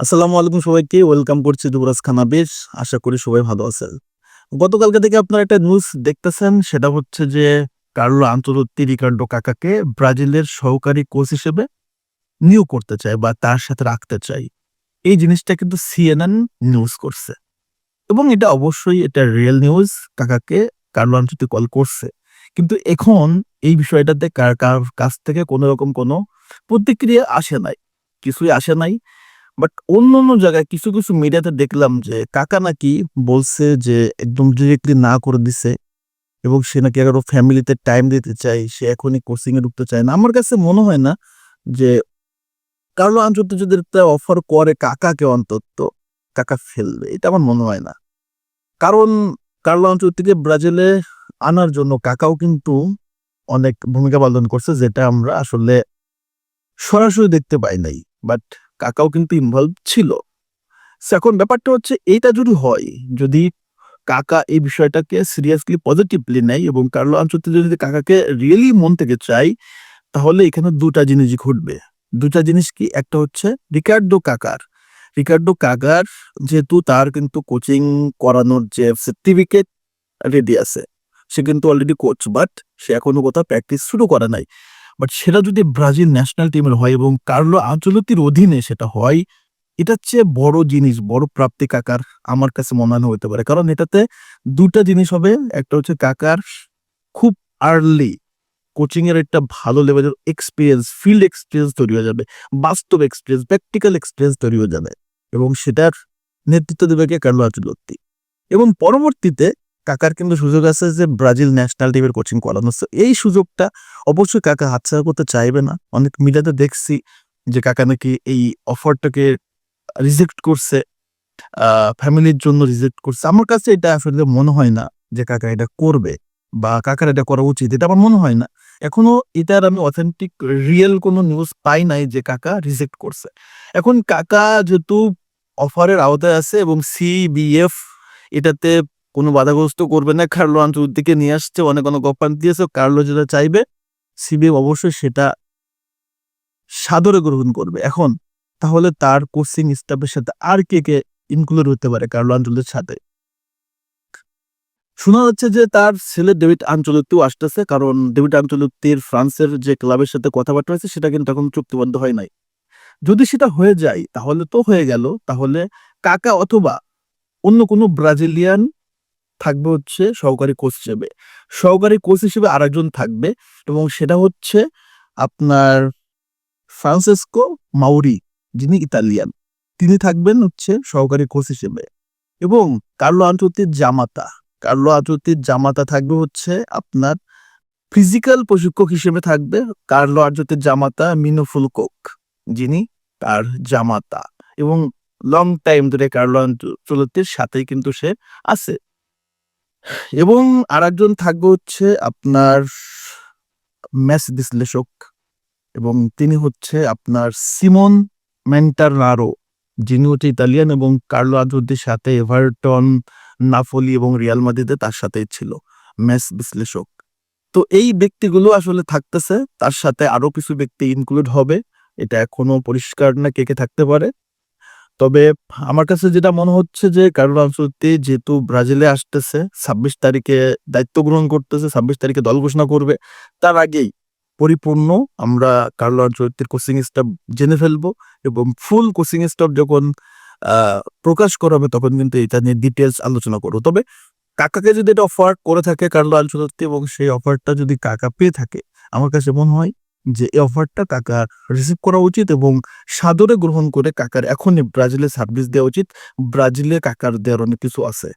আসসালামু আলাইকুম সবাইকে, ওয়েলকাম করছি যুবরাজ খানা বেশ, আশা করি সবাই ভালো আছেন। গতকালকে থেকে আপনারা একটা নিউজ দেখতেছেন, সেটা হচ্ছে যে কার্লো আন্তর্জাতিক রিকার্ডো কাকাকে ব্রাজিলের সহকারী কোচ হিসেবে নিয়োগ করতে চায় বা তার সাথে রাখতে চাই এই জিনিসটা কিন্তু সিএনএন নিউজ করছে। এবং এটা অবশ্যই এটা রিয়েল নিউজ কাকাকে কার্লো আন্তর্জাতিক কল করছে। কিন্তু এখন এই বিষয়টাতে কার কার কাছ থেকে কোনো রকম কোনো প্রতিক্রিয়া আসে নাই, কিছুই আসে নাই। বাট অন্য অন্য জায়গায় কিছু কিছু মিডিয়াতে দেখলাম যে কাকা নাকি বলছে যে একদম ডিরেক্টলি না করে দিছে এবং সে নাকি আরও ফ্যামিলিতে টাইম দিতে চাই সে এখনই কোচিং এ ঢুকতে চায় না। আমার কাছে মনে হয় না যে কার্লো আঞ্চলতে যদি অফার করে কাকাকে অন্তত, কাকা ফেলবে, এটা আমার মনে হয় না। কারণ কার্লো আঞ্চলটিকে ব্রাজিলে আনার জন্য কাকাও কিন্তু অনেক ভূমিকা পালন করছে, যেটা আমরা আসলে সরাসরি দেখতে পাই নাই। বাট কাকাও কিন্তু ইনভলভ ছিল। এখন ব্যাপারটা হচ্ছে এইটা যদি হয়, যদি কাকা এই বিষয়টাকে সিরিয়াসলি পজিটিভলি নেয় এবং কার্লো আঞ্চলতে যদি কাকাকে রিয়েলি মন থেকে চাই তাহলে এখানে দুটা জিনিসই ঘটবে। দুটা জিনিস কি? একটা হচ্ছে রিকার্ডো কাকার। রিকার্ডো কাকার যেহেতু তার কিন্তু কোচিং করানোর যে সার্টিফিকেট রেডি আছে, সে কিন্তু অলরেডি কোচ বাট সে এখনও কোথাও প্র্যাকটিস শুরু করে নাই। বাট সেটা যদি ব্রাজিল ন্যাশনাল টিমের হয় এবং কার্লো আঞ্চলতির অধীনে সেটা হয়, এটার চেয়ে বড় জিনিস, বড় প্রাপ্তি কাকার আমার কাছে মনে হতে পারে। কারণ এটাতে দুটা জিনিস হবে, একটা হচ্ছে কাকার খুব আর্লি কোচিং এর একটা ভালো লেভেলের এক্সপিরিয়েন্স ফিল্ড এক্সপিরিয়েন্স তৈরি হয়ে যাবে, বাস্তব এক্সপিরিয়েন্স প্র্যাকটিক্যাল এক্সপিরিয়েন্স তৈরি হয়ে যাবে এবং সেটার নেতৃত্ব দেবে কে কার্লো আঞ্চলতি। এবং পরবর্তীতে কাকার কিন্তু সুযোগ আছে যে ব্রাজিল ন্যাশনাল টিমের কোচিং করানো এই সুযোগটা অবশ্যই কাকা হাতছাড়া করতে চাইবে না। অনেক মিডিয়াতে দেখছি যে কাকা নাকি এই অফারটাকে রিজেক্ট করছে ফ্যামিলির জন্য রিজেক্ট করছে। আমার কাছে এটা আসলে মনে হয় না যে কাকা এটা করবে বা কাকার এটা করা উচিত, এটা আমার মনে হয় না। এখনও এটার আমি অথেন্টিক রিয়েল কোনো নিউজ পাই নাই যে কাকা রিজেক্ট করছে। এখন কাকা যেহেতু অফারের আওতায় আছে এবং সিবিএফ এটাতে কোনো বাধাগ্রস্ত করবে না। কার্লো আন্তর্জাতিকে নিয়ে আসছে, অনেক অনেক অফার দিয়েছে। কার্লো যেটা চাইবে সিবিএফ অবশ্যই সেটা সাদরে গ্রহণ করবে। এখন তাহলে তার কোচিং স্টাফের সাথে আর কে কে ইনক্লুড হতে পারে কার্লো আঞ্চলের সাথে? শোনা যাচ্ছে যে তার ছেলে ডেভিড আঞ্চলত্তিও আসতেছে, কারণ ডেভিড আঞ্চলত্তির ফ্রান্সের যে ক্লাবের সাথে কথাবার্তা হয়েছে, সেটা কিন্তু এখন চুক্তিবদ্ধ হয় নাই। যদি সেটা হয়ে যায়, তাহলে তো হয়ে গেল। তাহলে কাকা অথবা অন্য কোনো ব্রাজিলিয়ান থাকবে হচ্ছে সহকারী কোচ হিসেবে। সহকারী কোচ হিসেবে আরেকজন থাকবে এবং সেটা হচ্ছে আপনার ফ্রান্সেসকো মাউরি, যিনি ইতালিয়ান। তিনি থাকবেন হচ্ছে সহকারী কোচ হিসেবে। এবং কার্লো আন্তর্তির জামাতা। কার্লো আন্তর্তির জামাতা থাকবে হচ্ছে আপনার ফিজিক্যাল প্রশিক্ষক হিসেবে থাকবে কার্লো আর্জতের জামাতা মিনো কোক যিনি তার জামাতা। এবং লং টাইম ধরে কার্লো আঞ্চলতির সাথেই কিন্তু সে আছে। এবং আরেকজন থাকবে হচ্ছে আপনার ম্যাচ বিশ্লেষক এবং তিনি হচ্ছে আপনার সিমন মেন্টারনারো যিনি হচ্ছে ইতালিয়ান এবং কার্লো আজুদ্দির সাথে এভারটন নাফলি এবং রিয়াল মাদ্রিদে তার সাথেই ছিল ম্যাচ বিশ্লেষক। তো এই ব্যক্তিগুলো আসলে থাকতেছে, তার সাথে আরও কিছু ব্যক্তি ইনক্লুড হবে। এটা এখনও পরিষ্কার না কে কে থাকতে পারে। তবে আমার কাছে যেটা মনে হচ্ছে যে কার্লো আনসুতি যেহেতু ব্রাজিলে আসতেছে, ছাব্বিশ তারিখে দায়িত্ব গ্রহণ করতেছে, ছাব্বিশ তারিখে দল ঘোষণা করবে, তার আগেই পরিপূর্ণ আমরা কার্লো আনসুতির কোচিং স্টাফ জেনে ফেলব এবং ফুল কোচিং স্টাফ যখন প্রকাশ করা হবে তখন কিন্তু এটা নিয়ে ডিটেলস আলোচনা করব। তবে কাকাকে যদি এটা অফার করে থাকে কার্লো আনসুতি এবং সেই অফারটা যদি কাকা পেয়ে থাকে, আমার কাছে মনে হয় যে এই অফারটা কাকার রিসিভ করা উচিত এবং সাদরে গ্রহণ করে কাকার এখনই ব্রাজিলে সার্ভিস দেওয়া উচিত। ব্রাজিলে কাকার দেওয়ার অনেক কিছু আছে।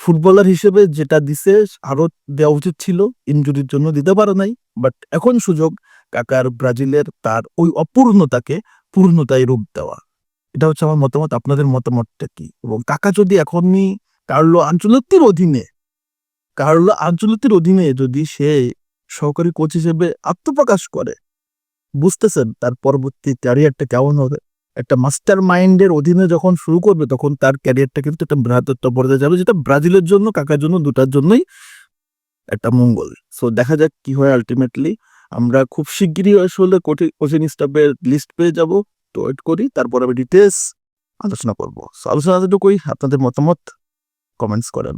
ফুটবলার হিসেবে যেটা দিছে আরও দেওয়া উচিত ছিল ইনজুরির জন্য দিতে পারে নাই বাট এখন সুযোগ কাকার ব্রাজিলের তার ওই অপূর্ণতাকে পূর্ণতায় রূপ দেওয়া। এটা হচ্ছে আমার মতামত, আপনাদের মতামতটা কি? এবং কাকা যদি এখনই কার্লো আঞ্চলতির অধীনে, কার্লো আঞ্চলতির অধীনে যদি সে সহকারী কোচ হিসেবে আত্মপ্রকাশ করে বুঝতেছেন তার পরবর্তী ক্যারিয়ারটা কেমন হবে? একটা মাস্টার মাইন্ডের অধীনে যখন শুরু করবে, তখন তার ক্যারিয়ারটা কিন্তু একটা বৃহত্তর পর্যায়ে যাবে, যেটা ব্রাজিলের জন্য, কাকার জন্য, দুটার জন্যই একটা মঙ্গল। সো দেখা যাক কি হয় আলটিমেটলি আমরা খুব শিগগিরই আসলে কোচিং স্টাফের লিস্ট পেয়ে যাব। তো ওয়েট করি, তারপর আমি ডিটেলস আলোচনা করব। সো আলোচনা এতটুকুই আপনাদের মতামত কমেন্টস করেন।